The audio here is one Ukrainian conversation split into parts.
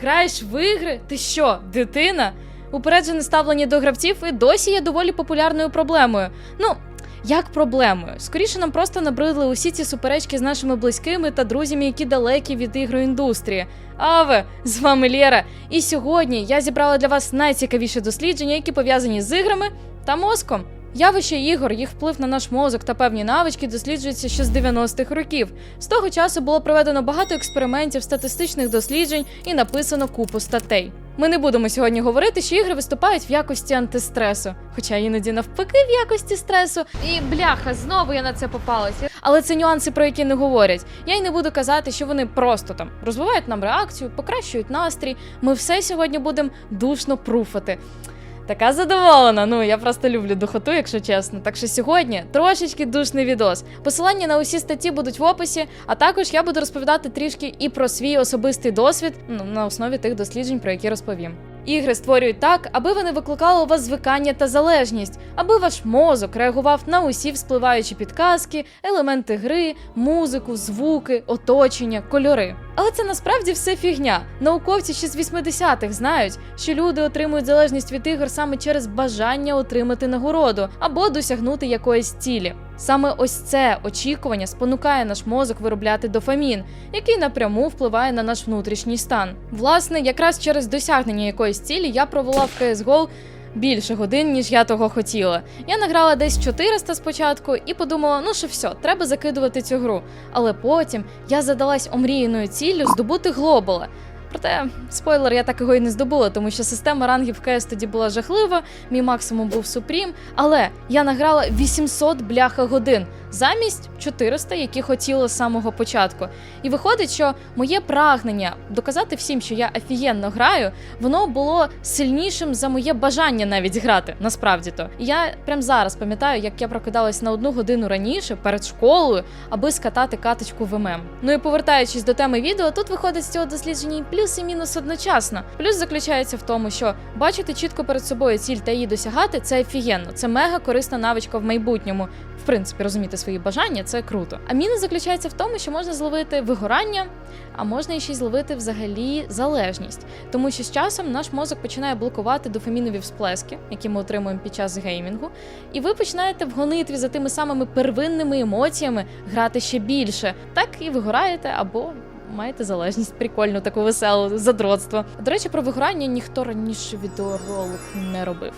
Граєш в ігри? Ти що, дитина? Упереджене ставлення до гравців і досі є доволі популярною проблемою. Ну, як проблемою? Скоріше нам просто набридли усі ці суперечки з нашими близькими та друзями, які далекі від ігроіндустрії. Аве, з вами Лєра. І сьогодні я зібрала для вас найцікавіші дослідження, які пов'язані з іграми та мозком. Явище ігор, їх вплив на наш мозок та певні навички досліджуються ще з 90-х років. З того часу було проведено багато експериментів, статистичних досліджень і написано купу статей. Ми не будемо сьогодні говорити, що ігри виступають в якості антистресу, хоча іноді навпаки в якості стресу. І бляха, знову я на це попалася. Але це нюанси, про які не говорять. Я й не буду казати, що вони просто там розвивають нам реакцію, покращують настрій. Ми все сьогодні будемо душно пруфати. Така задоволена. Ну я просто люблю духоту, якщо чесно. Так що сьогодні трошечки душний відос. Посилання на усі статті будуть в описі, а також я буду розповідати трішки і про свій особистий досвід ну, на основі тих досліджень, про які розповім. Ігри створюють так, аби вони викликали у вас звикання та залежність, аби ваш мозок реагував на усі вспливаючі підказки, елементи гри, музику, звуки, оточення, кольори. Але це насправді все фігня. Науковці ще з 80-х знають, що люди отримують залежність від ігор саме через бажання отримати нагороду або досягнути якоїсь цілі. Саме ось це очікування спонукає наш мозок виробляти дофамін, який напряму впливає на наш внутрішній стан. Власне, якраз через досягнення якоїсь цілі я провела в CSGO більше годин, ніж я того хотіла. Я награла десь 400 спочатку і подумала, ну що все, треба закидувати цю гру. Але потім я задалась омріяною ціллю здобути глобала. Проте, спойлер, я так його і не здобула, тому що система рангів КС тоді була жахлива, мій максимум був Супрім, але я награла 800 бляха годин замість 400, які хотіла з самого початку. І виходить, що моє прагнення доказати всім, що я офігенно граю, воно було сильнішим за моє бажання навіть грати, насправді то. Я прям зараз пам'ятаю, як я прокидалась на одну годину раніше перед школою, аби скатати каточку в ММ. Ну і повертаючись до теми відео, тут виходить з цього дослідження і плюс і мінус одночасно. Плюс заключається в тому, що бачити чітко перед собою ціль та її досягати це офігенно. Це мега корисна навичка в майбутньому. В принципі, розуміти свої бажання це круто. А мінус заключається в тому, що можна зловити вигорання, а можна ще й зловити взагалі залежність, тому що з часом наш мозок починає блокувати дофамінові всплески, які ми отримуємо під час геймінгу, і ви починаєте в гонитві за тими самими первинними емоціями грати ще більше, так і вигораєте або. Маєте залежність, прикольну, таку веселу, задротство. До речі, про вигорання ніхто раніше відеоролик не робив.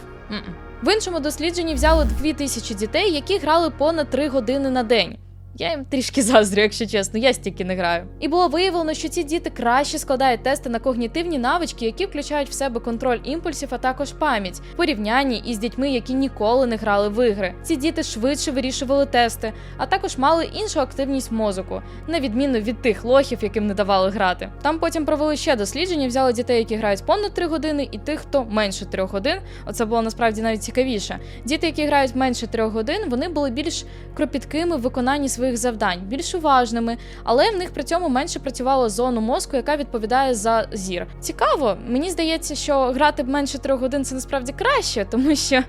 В іншому дослідженні взяли 2000 дітей, які грали понад 3 години на день. Я їм трішки заздрю, якщо чесно, я стільки не граю. І було виявлено, що ці діти краще складають тести на когнітивні навички, які включають в себе контроль імпульсів, а також пам'ять, в порівнянні із дітьми, які ніколи не грали в ігри. Ці діти швидше вирішували тести, а також мали іншу активність мозоку, на відміну від тих лохів, яким не давали грати. Там потім провели ще дослідження, взяли дітей, які грають понад 3 години, і тих, хто менше 3 годин. Оце було насправді навіть цікавіше. Діти, які грають менше 3 годин, вони були більш кропіткими в виконанні своїх завдань, більш уважними, але в них при цьому менше працювало зону мозку, яка відповідає за зір. Цікаво, мені здається, що грати менше 3 годин це насправді краще, тому що.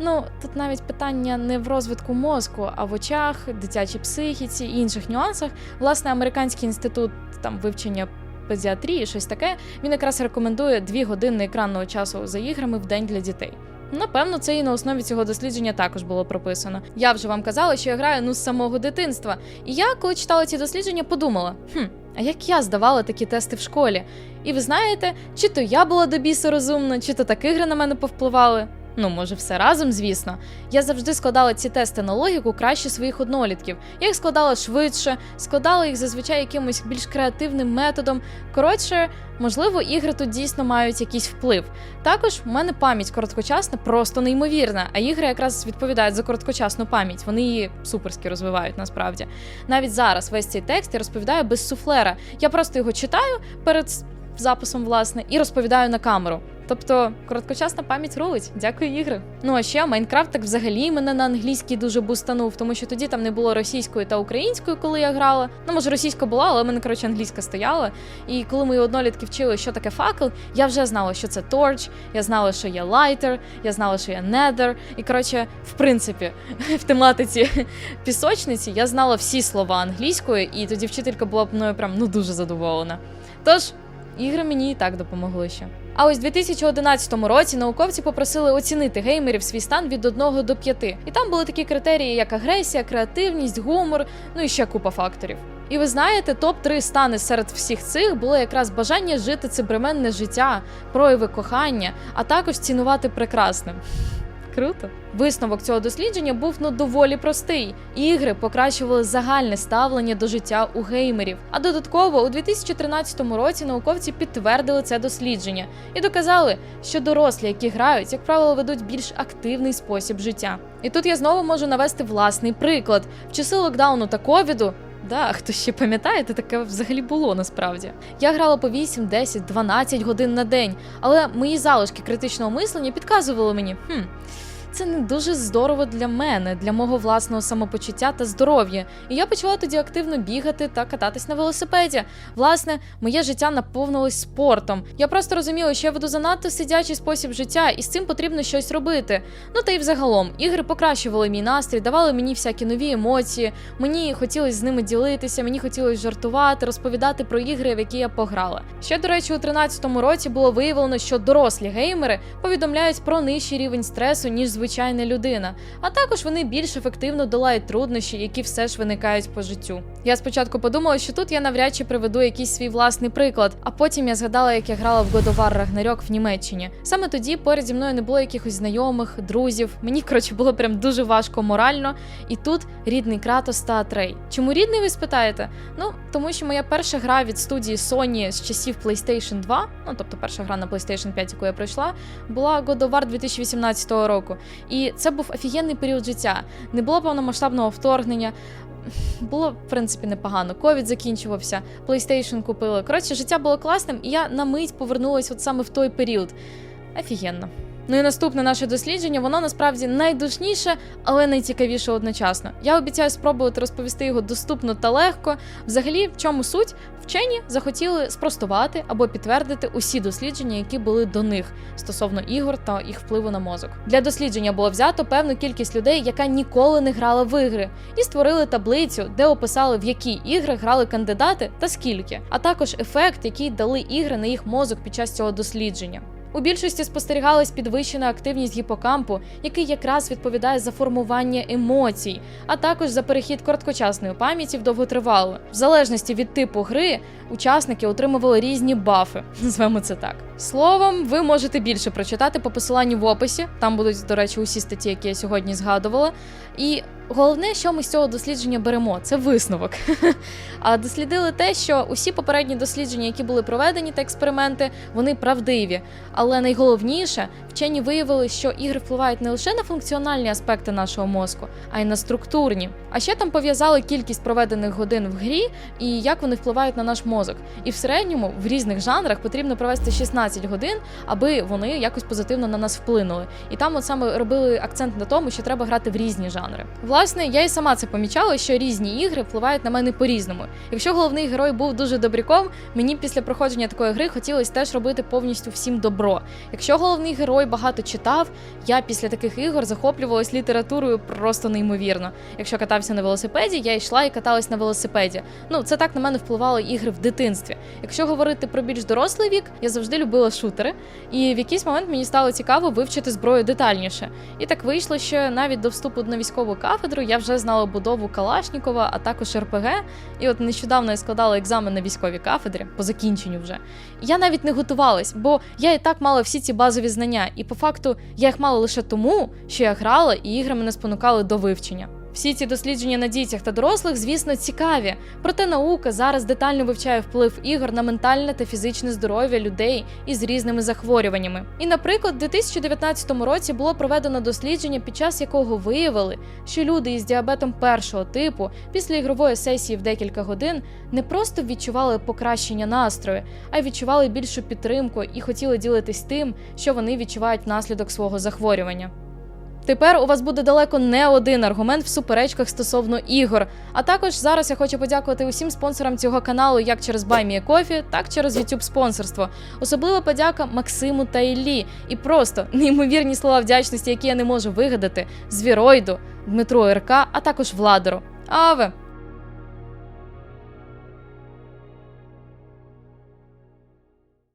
Ну, тут навіть питання не в розвитку мозку, а в очах, дитячій психіці і інших нюансах. Власне, американський інститут там вивчення педіатрії, щось таке, він якраз рекомендує 2 години екранного часу за іграми в день для дітей. Напевно, це і на основі цього дослідження також було прописано. Я вже вам казала, що я граю ну з самого дитинства. І я, коли читала ці дослідження, подумала: хм, а як я здавала такі тести в школі? І ви знаєте, чи то я була до бісу розумна, чи то так ігри на мене повпливали. Ну, може, все разом, звісно. Я завжди складала ці тести на логіку краще своїх однолітків. Я їх складала швидше, складала їх зазвичай якимось більш креативним методом. Коротше, можливо, ігри тут дійсно мають якийсь вплив. Також в мене пам'ять короткочасна просто неймовірна, а ігри якраз відповідають за короткочасну пам'ять. Вони її суперськи розвивають насправді. Навіть зараз весь цей текст я розповідаю без суфлера. Я просто його читаю перед записом, власне, і розповідаю на камеру. Тобто короткочасна пам'ять рулить. Дякую, ігри. Ну а ще Майнкрафт так взагалі мене на англійській дуже бустанув, тому що тоді там не було російської та української, коли я грала. Ну, може, російська була, але в мене коротше англійська стояла. І коли мої однолітки вчили, що таке факел, я вже знала, що це торч, я знала, що є лайтер, я знала, що є nether. І коротше, в принципі, в тематиці пісочниці я знала всі слова англійської, і тоді вчителька була б мною прям ну дуже задоволена. Тож. ігри мені і так допомогли ще. А ось у 2011 році науковці попросили оцінити геймерів свій стан від 1 до 5. І там були такі критерії, як агресія, креативність, гумор, ну і ще купа факторів. І ви знаєте, топ 3 стани серед всіх цих було якраз бажання жити цибременне життя, прояви кохання, а також цінувати прекрасним. Круто. Висновок цього дослідження був ну доволі простий. Ігри покращували загальне ставлення до життя у геймерів. А додатково у 2013 році науковці підтвердили це дослідження і доказали, що дорослі, які грають, як правило, ведуть більш активний спосіб життя. І тут я знову можу навести власний приклад. В часи локдауну та ковіду Да, хто ще пам'ятає, таке взагалі було насправді. Я грала по 8, 10, 12 годин на день, але мої залишки критичного мислення підказували мені, хм. Це не дуже здорово для мене, для мого власного самопочуття та здоров'я. І я почала тоді активно бігати та кататись на велосипеді. Власне, моє життя наповнилось спортом. Я просто розуміла, що я веду занадто сидячий спосіб життя, і з цим потрібно щось робити. Ну та й взагалом, ігри покращували мій настрій, давали мені всякі нові емоції. Мені хотілося з ними ділитися, мені хотілося жартувати, розповідати про ігри, в які я пограла. Ще до речі, у 13-му році було виявлено, що дорослі геймери повідомляють про нижчий рівень стресу ніж звичайна людина, а також вони більш ефективно долають труднощі, які все ж виникають по життю. Я спочатку подумала, що тут я навряд чи приведу якийсь свій власний приклад, а потім я згадала, як я грала в God of в Німеччині. Саме тоді поряд зі мною не було якихось знайомих, друзів. Мені коротше було прям дуже важко морально. І тут рідний Кратос та Атрей. Чому рідний, ви спитаєте? Ну тому що моя перша гра від студії Sony з часів PlayStation 2, ну тобто перша гра на PlayStation 5, яку я пройшла, була God of War 2018 року. І це був офігенний період життя. Не було повномасштабного вторгнення. Було в принципі непогано. Ковід закінчувався, PlayStation купили. Коротше, життя було класним, і я на мить повернулася от саме в той період. Офігенно. Ну і наступне наше дослідження, воно насправді найдушніше, але найцікавіше одночасно. Я обіцяю спробувати розповісти його доступно та легко. Взагалі, в чому суть? Вчені захотіли спростувати або підтвердити усі дослідження, які були до них стосовно ігор та їх впливу на мозок. Для дослідження було взято певну кількість людей, яка ніколи не грала в ігри, і створили таблицю, де описали в які ігри грали кандидати та скільки, а також ефект, який дали ігри на їх мозок під час цього дослідження. У більшості спостерігалась підвищена активність гіпокампу, який якраз відповідає за формування емоцій, а також за перехід короткочасної пам'яті в довготривалу. В залежності від типу гри учасники отримували різні бафи. Назвемо це так. Словом, ви можете більше прочитати по посиланню в описі. Там будуть, до речі, усі статті, які я сьогодні згадувала. І головне, що ми з цього дослідження беремо, це висновок. А дослідили те, що усі попередні дослідження, які були проведені та експерименти, вони правдиві. Але найголовніше, вчені виявили, що ігри впливають не лише на функціональні аспекти нашого мозку, а й на структурні. А ще там пов'язали кількість проведених годин в грі і як вони впливають на наш мозок. І в середньому в різних жанрах потрібно провести 16 годин, аби вони якось позитивно на нас вплинули. І там от саме робили акцент на тому, що треба грати в різні жанри. Власне, я і сама це помічала, що різні ігри впливають на мене по-різному. Якщо головний герой був дуже добряком, мені після проходження такої гри хотілося теж робити повністю всім добро. Якщо головний герой багато читав, я після таких ігор захоплювалась літературою просто неймовірно. Якщо катався на велосипеді, я йшла і каталась на велосипеді. Ну, це так на мене впливало ігри в дитинстві. Якщо говорити про більш дорослий вік, я завжди любила шутери, і в якийсь момент мені стало цікаво вивчити зброю детальніше. І так вийшло, що навіть до вступу на військову кафедру я вже знала будову Калашнікова, а також РПГ. І от нещодавно я складала екзамен на військовій кафедрі по закінченню вже. Я навіть не готувалась, бо я і так мала всі ці базові знання, і по факту я їх мала лише тому, що я грала, і ігри мене спонукали до вивчення. Всі ці дослідження на дітях та дорослих, звісно, цікаві. Проте наука зараз детально вивчає вплив ігор на ментальне та фізичне здоров'я людей із різними захворюваннями. І, наприклад, у 2019 році було проведено дослідження, під час якого виявили, що люди із діабетом першого типу після ігрової сесії в декілька годин не просто відчували покращення настрою, а й відчували більшу підтримку і хотіли ділитись тим, що вони відчувають внаслідок свого захворювання. Тепер у вас буде далеко не один аргумент в суперечках стосовно ігор. А також зараз я хочу подякувати усім спонсорам цього каналу, як через BuyMeACoffee, так через YouTube спонсорство. Особлива подяка Максиму та Іллі. І просто неймовірні слова вдячності, які я не можу вигадати, Звіроїду, Дмитру РК, а також Владеру. Аве!